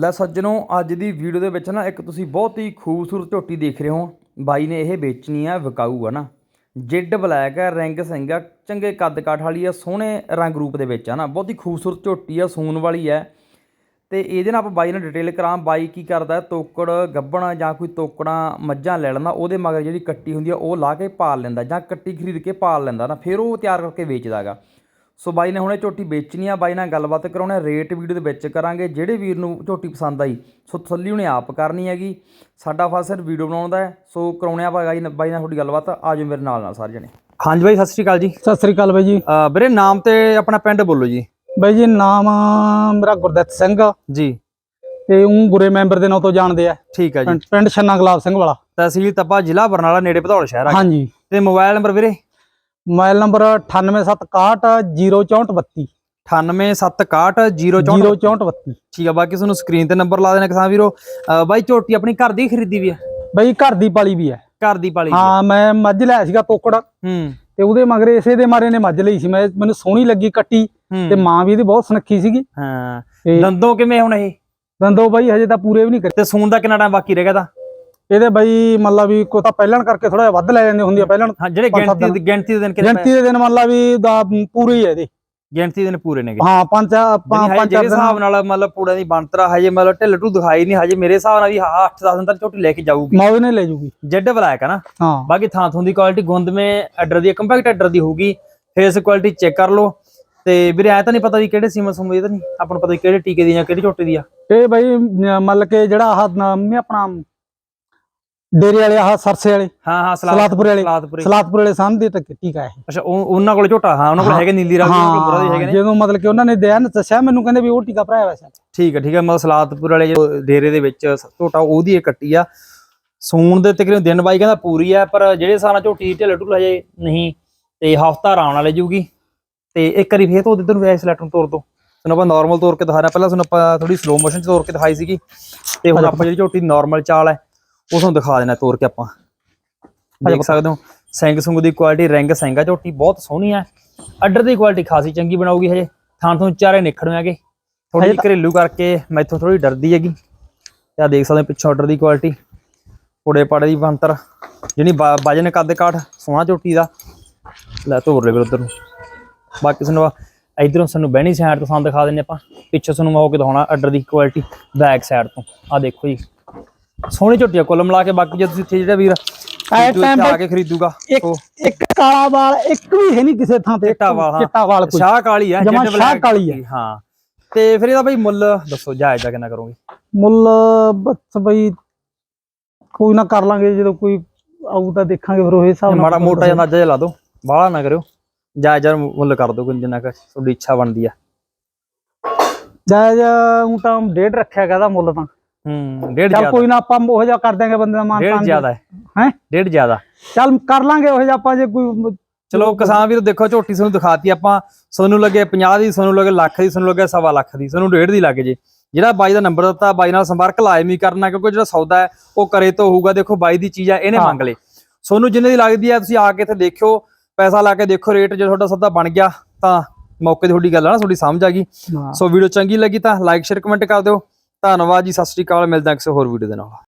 ਲੈ ਸੱਜਣੋ, ਅੱਜ ਦੀ ਵੀਡੀਓ ਦੇ ਵਿੱਚ ਨਾ ਇੱਕ ਤੁਸੀਂ ਬਹੁਤ ਹੀ ਖੂਬਸੂਰਤ ਝੋਟੀ ਦੇਖ ਰਹੇ ਹੋ। ਬਾਈ ਨੇ ਇਹ ਵੇਚਣੀ ਆ, ਵਿਕਾਊ ਆ ਨਾ। ਜਿੱਡ ਬਲੈਕ ਹੈ ਰਿੰਗ ਸਿੰਘ ਆ, ਚੰਗੇ ਕੱਦ ਕਾਠ ਵਾਲੀ ਆ, ਸੋਹਣੇ ਰੰਗ ਰੂਪ ਦੇ ਵਿੱਚ ਆ ਨਾ। ਬਹੁਤ ਹੀ ਖੂਬਸੂਰਤ ਝੋਟੀ ਆ ਸੂਨ ਵਾਲੀ ਹੈ ਤੇ ਇਹਦੇ ਨਾਲ ਆਪਾਂ ਬਾਈ ਨਾਲ ਡਿਟੇਲ ਕਰਾਂ, ਬਾਈ ਕੀ ਕਰਦਾ, ਤੋਕੜ ਗੱਬਣ ਜਾਂ ਕੋਈ ਤੋਕੜਾਂ ਮੱਝਾਂ ਲੈ ਲੈਂਦਾ, ਉਹਦੇ ਮਗਰ ਜਿਹੜੀ ਕੱਟੀ ਹੁੰਦੀ ਆ, ਉਹ ਲਾ ਕੇ ਪਾਲ ਲੈਂਦਾ ਜਾਂ ਕੱਟੀ ਖਰੀਦ ਕੇ ਪਾਲ ਲੈਂਦਾ ਨਾ, ਫਿਰ ਉਹ ਤਿਆਰ ਕਰਕੇ ਵੇਚਦਾਗਾ। ਸੋ ਬਾਈ ਨੇ ਹੁਣੇ ਝੋਟੀ ਵੇਚਣੀ ਆ ਬਾਈ ਨਾਲ ਗੱਲਬਾਤ ਕਰਾਉਣਾ ਰੇਟ ਵੀਡੀਓ ਦੇ ਵਿੱਚ ਕਰਾਂਗੇ ਜਿਹੜੇ ਵੀਰ ਨੂੰ ਝੋਟੀ ਪਸੰਦ ਆਈ ਸੋ ਤਸੱਲੀ ਉਹਨੇ ਆਪ ਕਰਨੀ ਹੈਗੀ ਸਾਡਾ ਫਸਰ ਵੀਡੀਓ ਬਣਾਉਣ ਦਾ ਸੋ ਕਰਾਉਣੇ ਆ ਬਾਈ ਨਾਲ ਬਾਈ ਨਾਲ ਤੁਹਾਡੀ ਗੱਲਬਾਤ ਆਜੋ ਮੇਰੇ ਨਾਲ ਨਾਲ ਸਾਰੇ ਜਣੇ। ਹਾਂਜੀ ਬਾਈ ਸਤਿ ਸ਼੍ਰੀ ਅਕਾਲ ਜੀ। ਸਤਿ ਸ੍ਰੀ ਅਕਾਲ ਬਾਈ ਜੀ। ਵੀਰੇ ਨਾਮ ਤੇ ਆਪਣਾ ਪਿੰਡ ਬੋਲੋ ਜੀ। ਬਾਈ ਜੀ ਨਾਮ ਮੇਰਾ ਗੁਰਦੱਤ ਸਿੰਘ ਜੀ। ਤੇ ਉਹ ਗੁਰੇ ਮੈਂਬਰ ਦੇ ਨਾਂ ਤੋਂ ਜਾਣਦੇ ਆ। ਠੀਕ ਹੈ ਜੀ। ਪਿੰਡ- ਪਿੰਡ ਛੰਨਾ ਗੁਲਾਬ ਸਿੰਘ ਵਾਲਾ। ਤਹਿਸੀਲ ਤੱਪਾ ਜ਼ਿਲ੍ਹਾ ਬਰਨਾਲਾ ਨੇੜੇ ਭਦੌੜ ਸ਼ਹਿਰ ਆ। ਹਾਂਜੀ। ਤੇ ਮੋਬਾਈਲ ਨੰਬਰ ਵੀਰੇ? ਮੋਬਾਈਲ ਨੰਬਰ 9876600432 98766004 0432 ਠੀਕ ਆ ਬਾਕੀ ਤੁਹਾਨੂੰ ਸਕਰੀਨ ਤੇ ਨੰਬਰ ਲਾ ਦੇਣਾ ਕਿਸਾਨ ਵੀਰੋ। ਬਾਈ ਝੋਟੀ ਆਪਣੀ ਘਰ ਦੀ ਖਰੀਦੀ ਵੀ ਆ? ਬਾਈ ਘਰ ਦੀ ਪਾਲੀ ਵੀ ਹੈ ਘਰ ਦੀ ਪਾਲੀ। ਹਾਂ ਮੈਂ ਮੱਝ ਲਿਆ ਸੀਗਾ ਤੋਕੜ ਹੂੰ। ਤੇ ਉਹਦੇ ਮਗਰ ਇਸੇ ਦੇ ਮਾਰੇ ਨੇ ਮੱਝ ਲਈ ਸੀ। ਮੈਂ ਮੈਨੂੰ ਸੋਹਣੀ ਲੱਗੀ ਕੱਟੀ। ਤੇ ਹੂੰ ਮਾਂ ਵੀ ਇਹਦੀ ਬਹੁਤ ਸੁਨੱਖੀ ਸੀਗੀ। ਹਾਂ। ਦੰਦੋਂ ਕਿਵੇਂ ਹੁਣ ਇਹ? ਦੰਦੋ ਬਾਈ ਹਜੇ ਤਾਂ ਪੂਰੇ ਵੀ ਨਹੀਂ ਕਰੇ। ਤੇ ਸੂਣ ਦਾ ਕਿੰਨਾ ਟਾਈਮ ਬਾਕੀ ਰਹਿ ਗਿਆ ਤਾਂ? ਇਹਦੇ ਬਾਈ ਮੰਨ ਲਾ ਵੀ ਕੋ ਤਾਂ ਪਹਿਲਣ ਕਰਕੇ ਥੋੜਾ ਜਿਹਾ ਵੱਧ ਲੈ ਜਾਂਦੇ ਹੁੰਦੀ ਆ ਪਹਿਲਣ। ਹਾਂ ਜਿਹੜੇ ਪੰਜ ਗਿਣਤੀ ਗਿਣਤੀ ਦੇ ਦਿਨ ਕਿੰਨੇ ਗਿਣਤੀ ਦੇ ਦਿਨ ਮੰਨ ਲਾ ਵੀ ਦਾ ਪੂਰੇ ਹੀ ਹੈ ਇਹਦੇ। ਗਿਣਤੀ ਦੇ ਦਿਨ ਪੂਰੇ ਨੇਗੇ। ਹਾਂ ਪੰਜ ਪੰਜ ਚਾਰ ਦਿਨ। ਹਿਸਾਬ ਨਾਲ ਮਤਲਬ ਪੂੜਾ ਦੀ ਬਣਤਰਾ ਹਜੇ ਮਤਲਬ ਢਿੱਲ ਢੂ ਦਿਖਾਈ ਨਹੀਂ ਹਜੇ ਮੇਰੇ ਹਿਸਾਬ ਨਾਲ ਵੀ ਹਾਂ 8-10 ਦਿਨ ਤੱਕ ਝੋਟੀ ਲੈ ਕੇ ਜਾਊਗੀ। ਮੌਜ ਨੇ ਲੈ ਜੂਗੀ ਜੈਡ ਬਲੈਕ ਆ ਨਾ। ਹਾਂ। ਬਾਕੀ ਥਾਂ ਥੋਂ ਦੀ ਕੁਆਲਿਟੀ ਗੁੰਦਵੇਂ ਆਰਡਰ ਦੀ ਕੰਪੈਕਟ ਆਰਡਰ ਦੀ ਹੋਊਗੀ। ਫੇਸ ਕੁਆਲਿਟੀ ਚੈੱਕ ਕਰ ਲਓ। ਤੇ ਵੀਰੇ ਐ ਤਾਂ ਨਹੀਂ ਪਤਾ ਵੀ ਕਿਹੜੇ ਸੀਮਾ ਸਮੂਹ ਇਹ ਤਾਂ ਨਹੀਂ। ਆਪਾਂ ਨੂੰ ਪਤਾ ਕਿਹੜੇ ਟੀਕੇ ਦੀ ਜਾਂ ਕਿਹੜੀ ਝੋਟੀ ਦੀ ਆ। ਇਹ ਬਾਈ ਮੰਨ ਕੇ ਜਿਹੜਾ ਆਹ ਹੈ ਆਪਣਾ ਡੇਰੇ ਵਾਲੇ ਆਹ ਸਰਸੇ ਵਾਲੇ ਹਾਂ ਹਾਂ ਸਲਾਤਪੁਰੇ ਵਾਲੇ ਸਲਾਤਪੁਰੇ ਸਲਾਤਪੁਰ ਵਾਲੇ ਸੰਨ ਦੇ ਟੱਕੇ ਠੀਕ ਆ ਇਹ ਅੱਛਾ ਉਹ- ਉਹਨਾਂ ਕੋਲ ਝੋਟਾ? ਹਾਂ ਉਹਨਾਂ ਕੋਲ। ਹੈਗੇ ਨੀਲੀ ਰੰਗ ਦੇ ਉਹਨਾਂ ਕੋਲ ਬੁਰਾ ਦੇ ਹੈਗੇ ਨੇ। ਜਦੋਂ ਮਤਲਬ ਕਿ ਉਹਨਾਂ ਨੇ ਦਿਆ ਨਾ ਦੱਸਿਆ ਮੈਨੂੰ ਕਹਿੰਦੇ ਵੀ ਉਹ ਟੀਕਾ ਭਰਾਇਆ ਵੈਸੇ ਠੀਕ ਹੈ ਠੀਕ ਹੈ ਮਤਲਬ ਸਲਾਤਪੁਰ ਵਾਲੇ ਜੋ ਡੇਰੇ ਦੇ ਵਿੱਚ ਝੋਟਾ ਉਹਦੀ ਇਹ ਕੱਟੀ ਆ। ਸੂਣ ਦੇ ਤਕਰੀਬਨ ਦਿਨ ਬਾਈ ਕਹਿੰਦਾ ਪੂਰੀ ਆ ਪਰ ਜਿਹੜੇ ਸਾਰਾ ਝੋਟੀ ਢਿੱਲ ਢੁੱਲ ਹਜੇ ਨਹੀਂ ਤੇ ਹਫਤਾ ਆਰਾਮ ਨਾਲ ਜੂਗੀ। ਤੇ ਇੱਕ ਵਾਰੀ ਫੇਰ ਤੋਂ ਉਧਰ ਨੂੰ ਵੈਸ ਲੈਟਰ ਤੋਰ ਦੋ। ਤੁਹਾਨੂੰ ਆਪਾਂ ਨਾਰਮਲ ਤੋਰ ਕੇ ਦਿਖਾ ਰਿਹਾ ਪਹਿਲਾਂ ਤੁਹਾਨੂੰ ਆਪਾਂ ਥੋੜੀ ਸਲੋ ਮੋਸ਼ਨ ਚ ਤੋਰ ਕੇ ਦਿਖਾਈ ਸੀਗੀ। ਤੇ ਹੁਣ ਆਪਾਂ ਜਿਹੜੀ ਝੋਟੀ ਨਾਰਮਲ ਚਾਲ ਹੈ ਉਹ ਤੁਹਾਨੂੰ ਦਿਖਾ ਦੇਣਾ ਤੋਰ ਕੇ ਆਪਾਂ। ਦੇਖ ਸਕਦੇ ਹੋ ਸਿੰਘ ਸੁੰਗ ਦੀ ਕੁਆਲਿਟੀ ਰਿੰਗ ਸਿੰਘਾ ਝੋਟੀ ਬਹੁਤ ਸੋਹਣੀ ਹੈ। ਅੱਡਰ ਦੀ ਕੁਆਲਿਟੀ ਖਾਸੀ ਚੰਗੀ ਬਣਾਉਗੀ ਹਜੇ। ਥਾਂ ਤੋਂ ਚਾਰੇ ਨਿਖੜਵੇਂ ਹੈਗੇ। ਥੋੜੀ ਜਿਹੀ ਘਰੇਲੂ ਕਰਕੇ ਮੈਥੋਂ ਥੋੜੀ ਡਰਦੀ ਹੈਗੀ। ਤੇ ਆ ਦੇਖ ਸਕਦੇ ਹੋ ਪਿੱਛੋਂ ਆਰਡਰ ਦੀ ਕੁਆਲਿਟੀ ਕੋੜੇ ਪਾੜੇ ਦੀ ਬੰਤਰ ਜਿਹੜੀ ਵਾ- ਵਜਨ ਕੱਦ ਕਾਠ ਸੋਹਣਾ ਝੋਟੀ ਦਾ। ਲੈ ਤੋਰ ਲੈ ਫਿਰ ਉਧਰ ਨੂੰ। ਬਾਕੀ ਸਾਨੂੰ ਇਧਰੋਂ ਸਾਨੂੰ ਬਹਿਣੀ ਸਾਈਡ ਤੋਂ ਸਾਨੂੰ ਦਿਖਾ ਦਿੰਨੇ ਆਪਾਂ। ਪਿੱਛੋਂ ਸਾਨੂੰ ਮੈਂ ਉਹ ਕੇ ਦਿਖਾਉਣਾ ਆਰਡਰ ਦੀ ਕੁਆਲਿਟੀ ਬੈਕ ਸਾਈਡ ਤੋਂ। ਆ ਦੇਖੋ ਜੀ। ਸੋਹਣੀ ਝੋਟੀ ਆ ਕੁੱਲ ਮਿਲਾ ਕੇ ਬਾਕੀ ਜੇ ਤੁਸੀਂ ਇੱਥੇ ਜਿਹੜਾ ਵੀਰ ਖਰੀਦੂ ਇੱਥੇ ਆ ਕੇ ਖਰੀਦੂਗਾ ਇੱਕ ਕਾਲਾ ਵਾਲ ਇੱਕ ਵੀ ਹੈ ਨਹੀਂ ਕਿਸੇ ਥਾਂ ਤੇ ਚਿੱਟਾ ਵਾਲ, ਹਾਂ। ਚਿੱਟਾ ਵਾਲ ਕੋਈ। ਸ਼ਾਹ ਕਾਲੀ ਆ ਜਮਾਂ ਸ਼ਾਹ ਕਾਲੀ ਆ। ਹਾਂ। ਤੇ ਫਿਰ ਇਹਦਾ ਬਈ ਮੁੱਲ ਦੱਸੋ ਜਾਇਜ਼ ਦਾ ਕਿੰਨਾ ਕਰੋਗੇ? ਮੁੱਲ ਬਸ ਬਈ ਕੋਈ ਨਾ ਕਰ ਲਾਂਗੇ ਜਦੋਂ ਕੋਈ ਆਊ ਤਾਂ ਦੇਖਾਂਗੇ ਫਿਰ ਉਹ ਹਿਸਾਬ ਨਾਲ ਮਾੜਾ ਮੋਟਾ ਜਿਹਾ ਅੰਦਾਜ਼ਾ ਲਾ ਦਿਓ ਬਾਹਲਾ ਨਾ ਕਰਿਓ। ਜਾਇਜ਼ ਮੁੱਲ ਕਰ ਦਿਓ ਕੋਈ ਜਿੰਨਾ ਕੁ ਤੁਹਾਡੀ ਇੱਛਾ ਬਣਦੀ ਆ। ਜਾਇਜ਼ ਉਹ ਤਾਂ ਡੇਢ ਰੱਖਿਆ ਕਹਦਾ ਮੁੱਲ ਤਾਂ। ਹੂੰ ਡੇਢ ਚੱਲ ਜ਼ਿਆਦਾ। ਕੋਈ ਨਾ ਆਪਾਂ ਉਹ ਜਿਹਾ ਕਰ ਦਾਂਗੇ ਬੰਦੇ ਦਾ ਮਾਨ ਡੇਢ ਜ਼ਿਆਦਾ ਹੈ। ਹੈ? ਡੇਢ ਜ਼ਿਆਦਾ। ਚੱਲ ਕਰ ਲਾਂਗੇ ਉਹ ਜਿਹਾ ਆਪਾਂ ਜੇ ਕੋਈ ਚਲੋ ਕਿਸਾਨ ਵੀਰ ਦੇਖੋ ਝੋਟੀ ਤੁਹਾਨੂੰ ਦਿਖਾਤੀ ਆਪਾਂ। ਤੁਹਾਨੂੰ ਲੱਗੇ 50 ਦੀ ਤੁਹਾਨੂੰ ਲੱਗੇ ਲੱਖ ਦੀ ਤੁਹਾਨੂੰ ਲੱਗੇ ਸਵਾ ਲੱਖ ਦੀ ਤੁਹਾਨੂੰ ਡੇਢ ਦੀ ਲੱਗ ਜੇ। ਜਿਹੜਾ ਬਾਈ ਦਾ ਨੰਬਰ ਦਿੱਤਾ ਬਾਈ ਨਾਲ ਸੰਪਰਕ ਲਾਜ਼ਮੀ ਕਰਨਾ ਕਿਉਂਕਿ ਜਿਹੜਾ ਸੌਦਾ ਹੈ ਉਹ ਕਰੇ ਤੋਂ ਹੋਊਗਾ। ਦੇਖੋ ਬਾਈ ਦੀ ਚੀਜ਼ ਹੈ ਇਹਨੇ। ਮੰਗ ਲੇ ਤੁਹਾਨੂੰ ਜਿੰਨੇ ਦੀ ਲੱਗਦੀ ਹੈ ਤੁਸੀਂ ਆ ਕੇ ਇੱਥੇ ਦੇਖਿਓ। ਪੈਸਾ ਲਾ ਕੇ ਦੇਖੋ ਰੇਟ ਜੇ ਤੁਹਾਡਾ ਸੌਦਾ ਬਣ ਗਿਆ ਤਾਂ ਮੌਕੇ ਦੀ ਤੁਹਾਡੀ ਗੱਲ ਆ ਨਾ ਤੁਹਾਡੀ ਸਮਝ ਆ ਗਈ। ਸੋ ਵੀਡੀਓ ਚੰਗੀ ਲੱਗੀ ਤਾਂ ਲਾਈਕ ਸ਼ੇਅਰ ਕਮੈਂਟ ਕਰ ਦਿਓ। ਧੰਨਵਾਦ ਜੀ ਸਤਿ ਸ਼੍ਰੀ ਅਕਾਲ ਮਿਲਦਾ ਕਿਸੇ ਹੋਰ ਵੀਡੀਓ ਦੇ ਨਾਲ।